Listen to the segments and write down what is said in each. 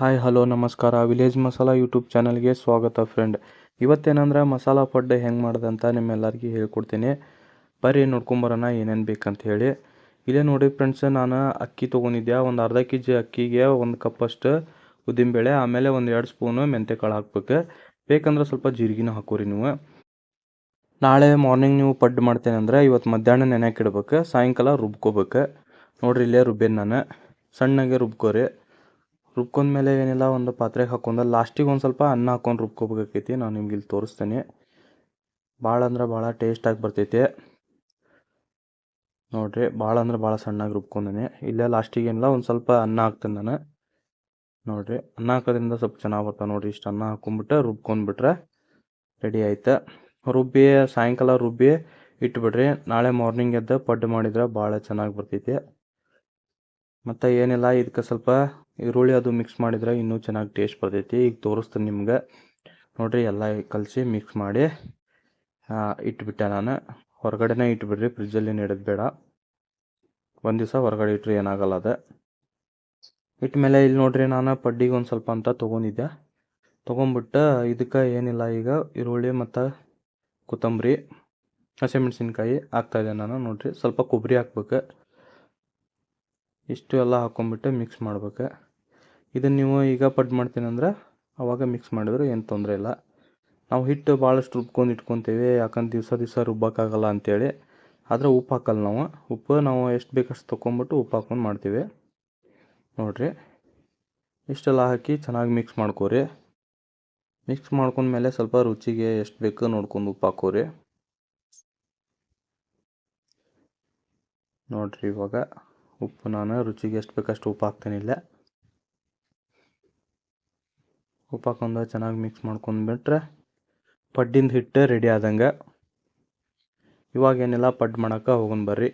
Hi, hello, ನಮಸ್ಕಾರ. Village masala YouTube ಚಾನಲ್ಗೆ ಸ್ವಾಗತ ಫ್ರೆಂಡ್. ಇವತ್ತೇನಂದ್ರೆ ಮಸಾಲ ಪಡ್ಡೆ ಹೆಂಗೆ ಮಾಡ್ದಂತ ನಿಮ್ಮೆಲ್ಲರಿಗೂ ಹೇಳ್ಕೊಡ್ತೀನಿ. ಬರ್ರಿ, ನೋಡ್ಕೊಂಬರೋಣ ಏನೇನು ಬೇಕಂತ ಹೇಳಿ. ಇಲ್ಲೇ ನೋಡಿ ಫ್ರೆಂಡ್ಸ್, ನಾನು ಅಕ್ಕಿ ತೊಗೊಂಡಿದ್ದೆ ಒಂದು ಅರ್ಧ ಕೆ ಜಿ ಅಕ್ಕಿಗೆ ಒಂದು ಕಪ್ಪಷ್ಟು ಉದ್ದಿನಬೇಳೆ, ಆಮೇಲೆ ಒಂದು ಎರಡು ಸ್ಪೂನು ಮೆಂತ್ಯಕಾಳು ಹಾಕ್ಬೇಕು. ಬೇಕಂದ್ರೆ ಸ್ವಲ್ಪ ಜೀರಿಗೆನೂ ಹಾಕೋರಿ ನೀವು. ನಾಳೆ ಮಾರ್ನಿಂಗ್ ನೀವು ಪಡ್ಡು ಮಾಡ್ತೇನೆ ಅಂದರೆ ಇವತ್ತು ಮಧ್ಯಾಹ್ನ ನೆನೆಯಕ್ಕೆ ಇಡ್ಬೇಕು. ಸಾಯಂಕಾಲ ರುಬ್ಕೋಬೇಕು. ನೋಡ್ರಿ ಇಲ್ಲೇ ರುಬ್ಬೇನು ನಾನು. ಸಣ್ಣಗೆ ರುಬ್ಕೋರಿ. ರುಬ್ಕೊಂಡ್ಮೇಲೆ ಏನಿಲ್ಲ, ಒಂದು ಪಾತ್ರೆಗೆ ಹಾಕೊಂಡು ಲಾಸ್ಟಿಗೆ ಒಂದು ಸ್ವಲ್ಪ ಅನ್ನ ಹಾಕೊಂಡು ರುಬ್ಕೋಬೇಕಾಕೈತಿ ನಾನು ನಿಮ್ಗೆ ಇಲ್ಲಿ ತೋರಿಸ್ತೇನೆ. ಭಾಳ ಅಂದ್ರೆ ಭಾಳ ಟೇಸ್ಟಾಗಿ ಬರ್ತೈತೆ. ನೋಡ್ರಿ ಭಾಳ ಅಂದ್ರೆ ಭಾಳ ಸಣ್ಣಾಗಿ ರುಬ್ಕೊಂಡೇನೆ ಇಲ್ಲೇ ಲಾಸ್ಟಿಗೆ ಏನಿಲ್ಲ, ಒಂದು ಸ್ವಲ್ಪ ಅನ್ನ ಹಾಕ್ತೇನೆ ನಾನು. ನೋಡ್ರಿ, ಅನ್ನ ಹಾಕೋದ್ರಿಂದ ಸ್ವಲ್ಪ ಚೆನ್ನಾಗಿ ಬರ್ತಾವೆ ನೋಡಿರಿ, ಇಷ್ಟು ಅನ್ನ ಹಾಕೊಂಡ್ಬಿಟ್ಟು ರುಬ್ಕೊಂಡ್ಬಿಟ್ರೆ ರೆಡಿ ಆಯ್ತು. ರುಬ್ಬಿ, ಸಾಯಂಕಾಲ ರುಬ್ಬಿ ಇಟ್ಬಿಡ್ರಿ. ನಾಳೆ ಮಾರ್ನಿಂಗ್ ಎದ್ದು ಪಡ್ಡು ಮಾಡಿದ್ರೆ ಭಾಳ ಚೆನ್ನಾಗಿ ಬರ್ತೈತಿ. ಮತ್ತು ಏನಿಲ್ಲ, ಇದಕ್ಕೆ ಸ್ವಲ್ಪ ಈರುಳ್ಳಿ ಅದು ಮಿಕ್ಸ್ ಮಾಡಿದ್ರೆ ಇನ್ನೂ ಚೆನ್ನಾಗಿ ಟೇಸ್ಟ್ ಬರ್ತೈತಿ. ಈಗ ತೋರಿಸ್ತೀನಿ ನಿಮ್ಗೆ. ನೋಡಿರಿ, ಎಲ್ಲ ಕಲಸಿ ಮಿಕ್ಸ್ ಮಾಡಿ ಇಟ್ಬಿಟ್ಟೆ ನಾನು. ಹೊರಗಡೆನೇ ಇಟ್ಬಿಡ್ರಿ ಫ್ರಿಜ್ಜಲ್ಲಿ ನೆಡೋದು ಬೇಡ. ಒಂದು ದಿವಸ ಹೊರಗಡೆ ಇಟ್ಟರೆ ಏನಾಗಲ್ಲ ಅದು. ಇಟ್ಮೇಲೆ ಇಲ್ಲಿ ನೋಡ್ರಿ, ನಾನು ಪಡ್ಡಿಗೆ ಒಂದು ಸ್ವಲ್ಪ ಅಂತ ತೊಗೊಂಡಿದ್ದೆ. ತೊಗೊಂಬಿಟ್ಟು ಇದಕ್ಕೆ ಏನಿಲ್ಲ, ಈಗ ಈರುಳ್ಳಿ ಮತ್ತು ಕೊತ್ತಂಬರಿ, ಹಸಿಮೆಣ್ಸಿನ್ಕಾಯಿ ಹಾಕ್ತಾಯಿದ್ದೆ ನಾನು. ನೋಡಿರಿ, ಸ್ವಲ್ಪ ಕೊಬ್ಬರಿ ಹಾಕ್ಬೇಕು. ಇಷ್ಟು ಎಲ್ಲ ಹಾಕ್ಕೊಂಬಿಟ್ಟು ಮಿಕ್ಸ್ ಮಾಡ್ಬೇಕು. ಇದನ್ನು ನೀವು ಈಗ ಪಡ್ ಮಾಡ್ತೀನಿ ಅಂದ್ರೆ ಅವಾಗ ಮಿಕ್ಸ್ ಮಾಡಿದ್ರೆ ಏನು ತೊಂದರೆ ಇಲ್ಲ. ನಾವು ಹಿಟ್ಟು ಭಾಳಷ್ಟು ರುಬ್ಕೊಂಡು ಇಟ್ಕೊತೀವಿ, ಯಾಕಂದ್ರೆ ದಿವಸ ದಿವಸ ರುಬ್ಬಕ್ಕಾಗಲ್ಲ ಅಂತೇಳಿ. ಆದರೆ ಉಪ್ಪು ಹಾಕಲ್ಲ ನಾವು. ಉಪ್ಪು ನಾವು ಎಷ್ಟು ಬೇಕಷ್ಟು ತೊಗೊಂಬಿಟ್ಟು ಉಪ್ಪು ಹಾಕ್ಕೊಂಡು ಮಾಡ್ತೀವಿ. ನೋಡಿರಿ. ಇಷ್ಟೆಲ್ಲ ಹಾಕಿ ಚೆನ್ನಾಗಿ ಮಿಕ್ಸ್ ಮಾಡ್ಕೋರಿ. ಮಿಕ್ಸ್ ಮಾಡ್ಕೊಂಡ್ಮೇಲೆ ಸ್ವಲ್ಪ ರುಚಿಗೆ ಎಷ್ಟು ಬೇಕು ನೋಡ್ಕೊಂಡು ಉಪ್ಪು ಹಾಕೋರಿ. ನೋಡಿರಿ ಇವಾಗ. ಉಪ್ಪು ನಾನು, ರುಚಿಗೆ ಎಷ್ಟು ಬೇಕಷ್ಟು ಉಪ್ಪು ಹಾಕ್ತೇನಿಲ್ಲ ಉಪ್ಪು ಹಾಕೊಂಡು ಚೆನ್ನಾಗಿ ಮಿಕ್ಸ್ ಮಾಡ್ಕೊಂಡ್ಬಿಟ್ರೆ ಪಡ್ಡಿಂದ ಹಿಟ್ಟು ರೆಡಿ ಆದಂಗೆ. ಇವಾಗೇನಿಲ್ಲ ಪಡ್ ಮಾಡೋಕ್ಕೆ ಹೋಗೋಣ ಬರ್ರಿ.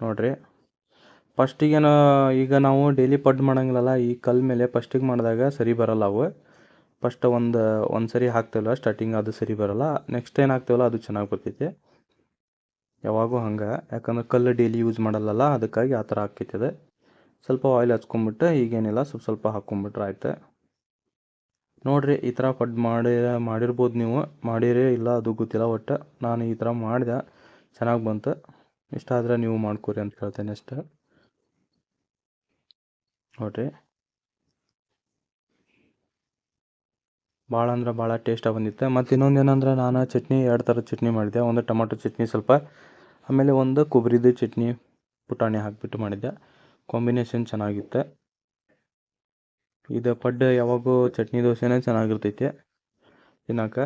ನೋಡಿರಿ. ಫಸ್ಟಿಗೇನು ಈಗ ನಾವು ಡೈಲಿ ಪಡ್ ಮಾಡೋಂಗಿಲ್ಲಲ್ಲ, ಈ ಕಲ್ ಮೇಲೆ ಫಸ್ಟಿಗೆ ಮಾಡಿದಾಗ ಸರಿ ಬರಲ್ಲ ಅವು. ಫಸ್ಟ್ ಒಂದು ಒಂದು ಸರಿ ಹಾಕ್ತೇವಲ್ಲ ಸ್ಟಾರ್ಟಿಂಗ್ ಅದು ಸರಿ ಬರಲ್ಲ. ನೆಕ್ಸ್ಟ್ ಏನು ಹಾಕ್ತೇವಲ್ಲ, ಅದು ಚೆನ್ನಾಗಿ ಬರ್ತೈತಿ. ಯಾವಾಗೂ ಹಂಗೆ. ಯಾಕಂದ್ರೆ ಕಲ್ಲು ಡೈಲಿ ಯೂಸ್ ಮಾಡಲ್ಲಲ್ಲ, ಅದಕ್ಕಾಗಿ ಆ ಥರ ಆಕೈತದೆ ಸ್ವಲ್ಪ ಆಯಿಲ್ ಹಚ್ಕೊಂಬಿಟ್ಟು, ಈಗೇನಿಲ್ಲ, ಸ್ವಲ್ಪ ಸ್ವಲ್ಪ ಹಾಕ್ಕೊಂಬಿಟ್ರೆ ಆಯ್ತು. ನೋಡಿರಿ, ಈ ಥರ ಪಡ್ ಮಾಡಿ, ಮಾಡಿರ್ಬೋದು ನೀವು. ಮಾಡಿರಿ ಇಲ್ಲ, ಅದು ಗೊತ್ತಿಲ್ಲ, ಒಟ್ಟು ನಾನು ಈ ಥರ ಮಾಡಿದೆ. ಚೆನ್ನಾಗಿ ಬಂತು. ಇಷ್ಟ ಆದರೆ ನೀವು ಮಾಡ್ಕೊರಿ ಅಂತ ಹೇಳ್ತೇನೆ ಅಷ್ಟೇ. ನೋಡಿರಿ. ಭಾಳ ಅಂದ್ರೆ ಭಾಳ ಟೇಸ್ಟಾಗಿ ಬಂದಿತ್ತು. ಮತ್ತು ಇನ್ನೊಂದು ಏನಂದ್ರೆ, ನಾನು ಚಟ್ನಿ, ಎರಡು ಥರ ಚಟ್ನಿ ಮಾಡಿದೆ. ಒಂದು ಟೊಮಾಟೊ ಚಟ್ನಿ ಸ್ವಲ್ಪ ಆಮೇಲೆ ಒಂದು ಕೊಬ್ಬರಿದು ಚಟ್ನಿ ಪುಟಾಣಿ ಹಾಕಿಬಿಟ್ಟು ಮಾಡಿದ್ದೆ. ಕಾಂಬಿನೇಷನ್ ಚೆನ್ನಾಗಿತ್ತು ಇದು ಪಡ್ಡು ಯಾವಾಗೂ ಚಟ್ನಿ ದೋಸೆನೇ ಚೆನ್ನಾಗಿರ್ತೈತೆ. ತಿನ್ನೋಕೆ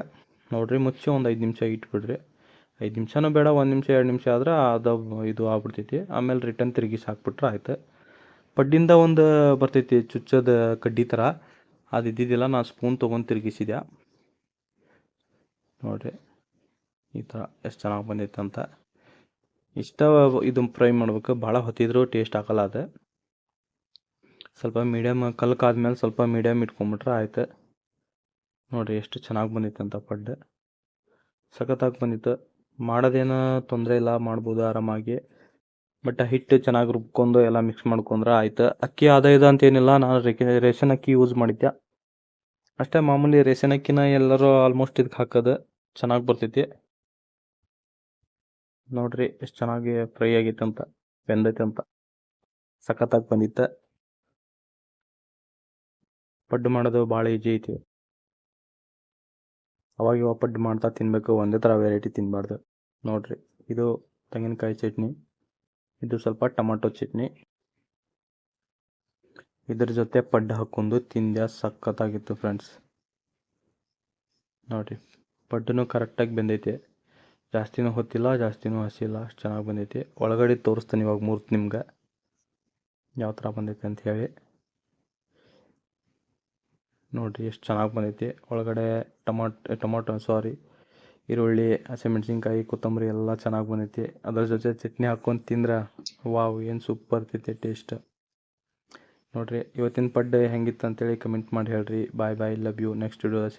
ನೋಡಿರಿ, ಮುಚ್ಚಿ ಒಂದು ಐದು ನಿಮಿಷ ಇಟ್ಬಿಡ್ರಿ. ಐದು ನಿಮಿಷನೂ ಬೇಡ, ಒಂದು ನಿಮಿಷ, ಎರಡು ನಿಮಿಷ ಆದ್ರೆ ಅದು ಇದು ಆಗ್ಬಿಡ್ತೈತಿ. ಆಮೇಲೆ ರಿಟರ್ನ್ ತಿರುಗಿಸಿ ಹಾಕ್ಬಿಟ್ರೆ ಆಯ್ತು. ಪಡ್ಡಿಂದ ಒಂದು ಬರ್ತೈತಿ ಚುಚ್ಚದ ಕಡ್ಡಿ ಥರ. ಅದು ಇದ್ದಿದ್ದಿಲ್ಲ ನಾನು ಸ್ಪೂನ್ ತೊಗೊಂಡು ತಿರುಗಿಸಿದೆ ನೋಡಿರಿ, ಈ ಥರ ಎಷ್ಟು ಚೆನ್ನಾಗಿ ಬಂದೈತೆ ಅಂತ ಇಷ್ಟ ಇದು ಫ್ರೈ ಮಾಡ್ಬೇಕು. ಭಾಳ ಹೊತ್ತಿದ್ರು ಟೇಸ್ಟ್ ಹಾಕಲ್ಲ ಅದು. ಸ್ವಲ್ಪ ಮೀಡಿಯಮ್ ಕಲ್ಕಾದ್ಮೇಲೆ ಸ್ವಲ್ಪ ಮೀಡಿಯಮ್ ಇಟ್ಕೊಂಬಿಟ್ರೆ ಆಯ್ತು. ನೋಡಿರಿ ಎಷ್ಟು ಚೆನ್ನಾಗಿ ಬಂದಿತ್ತು ಅಂತ ಪಡ್ಡು ಸಖತ್ತಾಗಿ ಬಂದಿತ್ತು. ಮಾಡೋದೇನು ತೊಂದರೆ ಇಲ್ಲ, ಮಾಡ್ಬೋದು ಆರಾಮಾಗಿ. ಬಟ್ ಹಿಟ್ಟು ಚೆನ್ನಾಗಿ ರುಬ್ಕೊಂಡು ಎಲ್ಲ ಮಿಕ್ಸ್ ಮಾಡ್ಕೊಂಡ್ರೆ ಆಯ್ತು. ಅಕ್ಕಿ ಅದ ಇದು ಅಂತೇನಿಲ್ಲ ನಾನು ರೇಷನ್ ಅಕ್ಕಿ ಯೂಸ್ ಮಾಡಿದ್ದೆ. ಅಷ್ಟೇ ಮಾಮೂಲಿ ರೇಷನ್ ಅಕ್ಕಿನ ಎಲ್ಲರೂ ಆಲ್ಮೋಸ್ಟ್ ಇದಕ್ಕೆ ಹಾಕೋದು. ಚೆನ್ನಾಗಿ ಬರ್ತೈತಿ. ನೋಡ್ರಿ ಎಷ್ಟು ಚೆನ್ನಾಗಿ ಫ್ರೈ ಆಗೈತೆ ಅಂತ, ಬೆಂದೈತೆ ಅಂತ. ಸಖತ್ತಾಗಿ ಬಂದಿತ್ತ. ಪಡ್ಡು ಮಾಡೋದು ಭಾಳ ಈಜಿ ಐತಿ. ಅವಾಗ ಇವಾಗ ಪಡ್ಡು ಮಾಡ್ತಾ ತಿನ್ನಬೇಕು ಒಂದೇ ಥರ ವೆರೈಟಿ ತಿನ್ನಬಾರ್ದು ನೋಡ್ರಿ, ಇದು ತೆಂಗಿನಕಾಯಿ ಚಟ್ನಿ, ಇದು ಸ್ವಲ್ಪ ಟೊಮಾಟೊ ಚಟ್ನಿ. ಇದ್ರ ಜೊತೆ ಪಡ್ಡು ಹಾಕ್ಕೊಂಡು ತಿಂದೆ ಸಖತ್ತಾಗಿತ್ತು ಫ್ರೆಂಡ್ಸ್ ನೋಡಿರಿ ಪಡ್ಡು ಕರೆಕ್ಟಾಗಿ ಬೆಂದೈತೆ. ಜಾಸ್ತಿನೂ ಹೊತ್ತಿಲ್ಲ ಜಾಸ್ತಿನೂ ಹಸಿಲ್ಲ. ಅಷ್ಟು ಚೆನ್ನಾಗಿ ಬಂದೈತಿ. ಒಳಗಡೆ ತೋರಿಸ್ತೇನೆ ಇವಾಗ ಮೂರ್ತಿ ನಿಮ್ಗೆ. ಯಾವ ಥರ ಬಂದೈತೆ ಅಂತ ಹೇಳಿ. ನೋಡಿರಿ ಎಷ್ಟು ಚೆನ್ನಾಗಿ ಬಂದೈತಿ. ಒಳಗಡೆ ಟಮಾಟ್, ಟೊಮಾಟೊ ಸಾರಿ ಈರುಳ್ಳಿ, ಹಸಿಮೆಣ್ಸಿನ್ಕಾಯಿ, ಕೊತ್ತಂಬರಿ ಎಲ್ಲ ಚೆನ್ನಾಗಿ ಬಂದೈತಿ. ಅದ್ರ ಜೊತೆ ಚಟ್ನಿ ಹಾಕ್ಕೊಂಡು ತಿಂದ್ರೆ, ವಾವ್, ಏನು ಸೂಪರ್ ಇರ್ತೈತಿ ಟೇಸ್ಟ್ ನೋಡಿರಿ, ಇವತ್ತಿನ ಪಡ್ಡೆ ಹೆಂಗಿತ್ತು ಅಂತೇಳಿ ಕಮೆಂಟ್ ಮಾಡಿ ಹೇಳ್ರಿ. Bye bye love you next ವಿಡಿಯೋದಾಗ